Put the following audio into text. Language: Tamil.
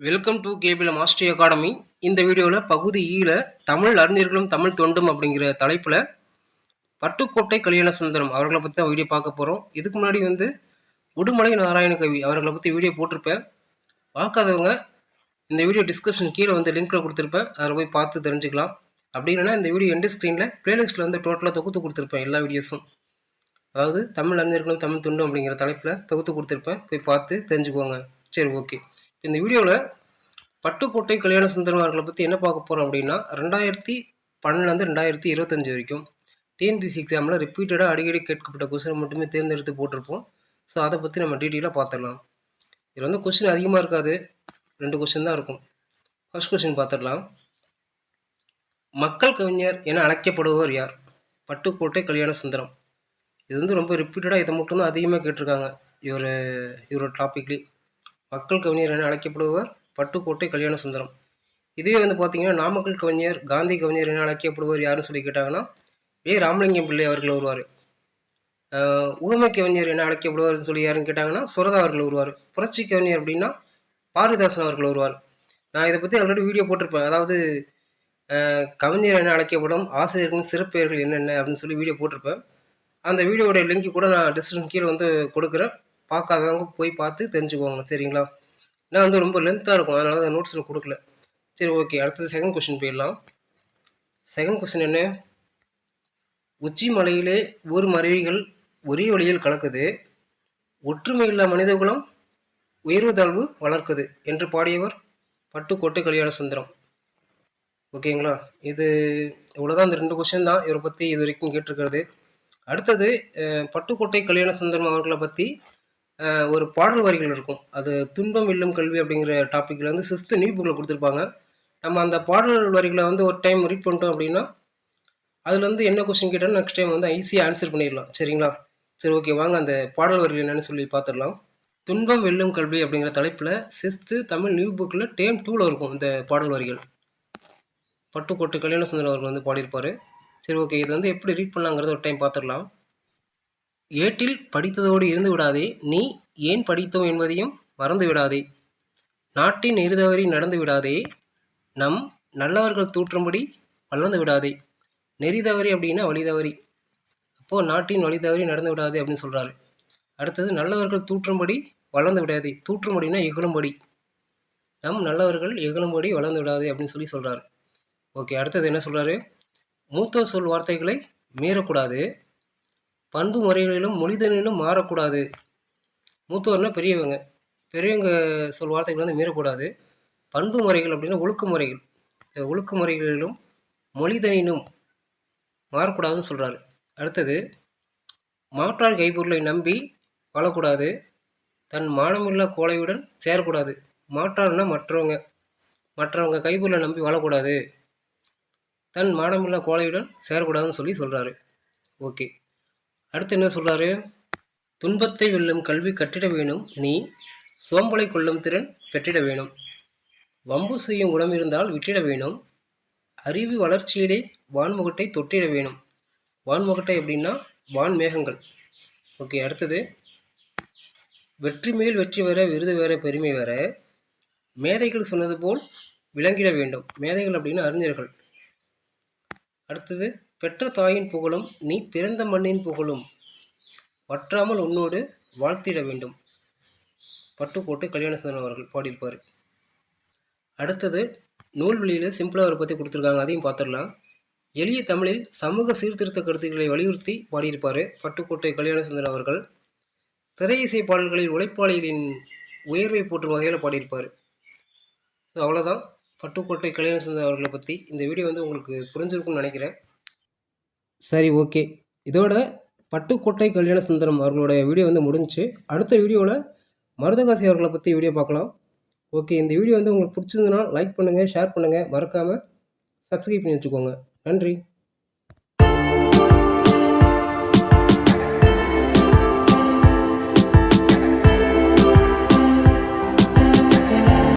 Welcome to cable mastery academy இந்த வீடியோவில் பகுதி ஈழ தமிழ் அறிஞர்களும் தமிழ் தொண்டும் அப்படிங்கிற தலைப்பில் பட்டுக்கோட்டை கல்யாண சுந்தரம் அவர்களை பற்றி தான் வீடியோ பார்க்க போகிறோம் இதுக்கு முன்னாடி வந்து உடுமலை நாராயணகவி அவர்களை பற்றி வீடியோ போட்டிருப்பேன் பார்க்காதவங்க இந்த வீடியோ டிஸ்கிரிப்ஷன் கீழே வந்து லிங்க்கில் கொடுத்துருப்பேன் அதில் போய் பார்த்து தெரிஞ்சுக்கலாம். அப்படி இல்லைனா இந்த வீடியோ எண்டு ஸ்க்ரீனில் ப்ளேலிஸ்ட்டில் வந்து டோட்டலாக தொகுத்து கொடுத்துருப்பேன் எல்லா வீடியோஸும் அதாவது தமிழ் அறிஞர்களும் தமிழ் தொண்டும் அப்படிங்கிற தலைப்பில் தொகுத்து கொடுத்துருப்பேன். போய் பார்த்து தெரிஞ்சுக்கோங்க. சரி ஓகே இந்த வீடியோவில் பட்டுக்கோட்டை கல்யாண சுந்தரம் அவர்களை பற்றி என்ன பார்க்க போகிறோம் அப்படின்னா ரெண்டாயிரத்தி பன்னெண்டுலேருந்து ரெண்டாயிரத்தி இருபத்தஞ்சி வரைக்கும் டிஎன்பிசி எக்ஸாமில் ரிப்பீட்டடாக அடிக்கடி கேட்கப்பட்ட கொஸ்டின் மட்டுமே தேர்ந்தெடுத்து போட்டிருப்போம். ஸோ அதை பற்றி நம்ம டீட்டெயிலாக பார்த்துடலாம். இதில் வந்து கொஸ்டின் அதிகமாக இருக்காது. ரெண்டு கொஸ்டின் தான் இருக்கும். ஃபர்ஸ்ட் கொஸ்டின் பார்த்துடலாம். மக்கள் கவிஞர் என அழைக்கப்படுபவர் யார்? பட்டுக்கோட்டை கல்யாண சுந்தரம். இது வந்து ரொம்ப ரிப்பீட்டடாக இதை மட்டும்தான் அதிகமாக கேட்டிருக்காங்க. இவர் இவரோட டாப்பிக்லேயே மக்கள் கவிஞர் என அழைக்கப்படுபவர் பட்டுக்கோட்டை கல்யாண சுந்தரம் இதுவே வந்து பார்த்தீங்கன்னா நாமக்கல் கவிஞர் காந்தி கவிஞர் என அழைக்கப்படுவர் யாருன்னு சொல்லி கேட்டாங்கன்னா ஏ. ராமலிங்கம் பிள்ளை அவர்கள் வருவார். ஊமை கவிஞர் என அழைக்கப்படுவார்னு சொல்லி யாருன்னு கேட்டாங்கன்னா சுரதா அவர்கள் வருவார். புரட்சி கவிஞர் அப்படின்னா பாரதிதாசன் அவர்கள் வருவார். நான் இதை பற்றி ஆல்ரெடி வீடியோ போட்டிருப்பேன். அதாவது கவிஞர் என அழைக்கப்படும் ஆசிரியர்களின் சிறப்பெயர்கள் என்னென்ன அப்படின்னு சொல்லி வீடியோ போட்டிருப்பேன். அந்த வீடியோவோட லிங்க் கூட நான் டிஸ்கிரிப்ஷன் கீழே வந்து கொடுக்குறேன். பார்க்காதவங்க போய் பார்த்து தெரிஞ்சுக்கோங்க சரிங்களா? ஏன்னா வந்து ரொம்ப லென்த்தாக இருக்கும். அதனால தான் நோட்ஸில் கொடுக்கல. சரி ஓகே அடுத்தது செகண்ட் கொஸ்டின் போயிடலாம். செகண்ட் கொஸ்டின் என்ன? உச்சி மலையிலே ஊர் மருவிகள் ஒரே வழியில் கலக்குது. ஒற்றுமையுள்ள மனிதகுலம் உயர்வு தாழ்வு வளர்க்குது என்று பாடியவர் பட்டுக்கோட்டை கல்யாண சுந்தரம். ஓகேங்களா இது இவ்வளோதான் இந்த ரெண்டு கொஷின் தான் இவரை பற்றி இது வரைக்கும் கேட்டிருக்கிறது. அடுத்தது பட்டுக்கோட்டை கல்யாண சுந்தரம் அவர்களை பற்றி ஒரு பாடல் வரிகள் இருக்கும். அது துன்பம் வெல்லும் கல்வி அப்படிங்கிற டாப்பிக்கில் வந்து சிஸ்து நியூ புக்கில் கொடுத்துருப்பாங்க. நம்ம அந்த பாடல் வரிகளை வந்து ஒரு டைம் ரீட் பண்ணிட்டோம் அப்படின்னா அதில் வந்து என்ன கொஸ்டின் கேட்டாலும் நெக்ஸ்ட் டைம் வந்து ஈஸியாக ஆன்சர் பண்ணிடலாம். சரிங்களா? சரி ஓகே வாங்க அந்த பாடல் வரிகள் என்னென்னு சொல்லி பார்த்துடலாம். துன்பம் வெல்லும் கல்வி அப்படிங்கிற தலைப்பில் சிஸ்து தமிழ் நியூ புக்கில் டேம் டூவில் இருக்கும் இந்த பாடல் வரிகள். பட்டுக்கோட்டு கல்யாண சுந்தரம் அவர்கள் வந்து பாடியிருப்பார். சரி ஓகே இது வந்து எப்படி ரீட் பண்ணலாங்கிறத ஒரு டைம் பார்த்துடலாம். ஏட்டில் படித்ததோடு இருந்து விடாதே. நீ ஏன் படித்தோம் என்பதையும் மறந்து விடாதே. நாட்டின் இருதவரி நடந்து விடாதே. நம் நல்லவர்கள் தூற்றும்படி வளர்ந்து விடாதே. நெறி தவறி அப்படின்னா வழி தவறி அப்போது நாட்டின் வழி தவறி நடந்து விடாதே அப்படின்னு சொல்கிறாரு அடுத்தது நல்லவர்கள் தூற்றும்படி வளர்ந்து விடாதே. தூற்றும்படினா இகழும்படி நம் நல்லவர்கள் இகழும்படி வளர்ந்து விடாதே அப்படின்னு சொல்லி சொல்கிறாரு ஓகே அடுத்தது என்ன சொல்கிறாரு மூத்தோர் சொல் வார்த்தைகளை மீறக்கூடாது. பண்பு முறைகளிலும் மொழிதனிலும் மாறக்கூடாது. மூத்தோர்னா பெரியவங்க. பெரியவங்க சொல் வார்த்தைகள் வந்து மீறக்கூடாது. பண்பு முறைகள் அப்படின்னா ஒழுக்க முறைகள். இந்த ஒழுக்க முறைகளிலும் மொழிதனினும் மாறக்கூடாதுன்னு சொல்கிறாரு அடுத்தது மாற்றார் கைப்பொருளை நம்பி வாழக்கூடாது. தன் மானமில்லா கோலையுடன் சேரக்கூடாது. மாற்றார்னா மற்றவங்க. மற்றவங்க கைப்பொருளை நம்பி வாழக்கூடாது. தன் மானமில்லா கோலையுடன் சேரக்கூடாதுன்னு சொல்லி சொல்கிறாரு ஓகே. அடுத்து என்ன சொல்கிறாரு துன்பத்தை வெல்லும் கல்வி கட்டிட வேணும். நீ சோம்பலை கொள்ளும் திறன் பெற்றிட வேணும். வம்பு செய்யும் குணம் இருந்தால் விட்டிட வேணும். அறிவு வளர்ச்சியிலே வான்முகட்டை தொட்டிட வேணும். வான்முகட்டை அப்படின்னா வான் மேகங்கள். ஓகே அடுத்தது. வெற்றி மேல் வெற்றி வர விருது வேற பெருமை வேற. மேதைகள் சொன்னது போல் விளங்கிட வேண்டும். மேதைகள் அப்படின்னா அறிஞர்கள். அடுத்தது பெற்ற தாயின் புகழும் நீ பிறந்த மண்ணின் புகழும் வற்றாமல் உன்னோடு வாழ்த்திட வேண்டும் பட்டுக்கோட்டை கல்யாணசந்தன் அவர்கள் பாடியிருப்பார். அடுத்தது நூல்வெளியில் சிம்பிளாக அவரை பற்றி கொடுத்துருக்காங்க அதையும் பார்த்துடலாம் எளிய தமிழில் சமூக சீர்திருத்த கருத்துக்களை வலியுறுத்தி பாடியிருப்பார் பட்டுக்கோட்டை கல்யாணசுந்தரம் அவர்கள். திரை இசை பாடல்களில் உழைப்பாளிகளின் உயர்வை போற்றும் வகையில் பாடியிருப்பார். ஸோ அவ்வளோதான் பட்டுக்கோட்டை கல்யாணசுந்தரம் அவர்களை பற்றி இந்த வீடியோ வந்து உங்களுக்கு புரிஞ்சிருக்கும்னு நினைக்கிறேன். சரி ஓகே. இதோட பட்டுக்கோட்டை கல்யாண சுந்தரம் அவர்களோட வீடியோ வந்து முடிஞ்சுச்சு. அடுத்த வீடியோவில் மருதகாசி அவர்களை பற்றி வீடியோ பார்க்கலாம். ஓகே இந்த வீடியோ வந்து உங்களுக்கு பிடிச்சிருந்ததுன்னா லைக் பண்ணுங்கள் ஷேர் பண்ணுங்கள் மறக்காமல் சப்ஸ்கிரைப் பண்ணி வச்சுக்கோங்க. நன்றி.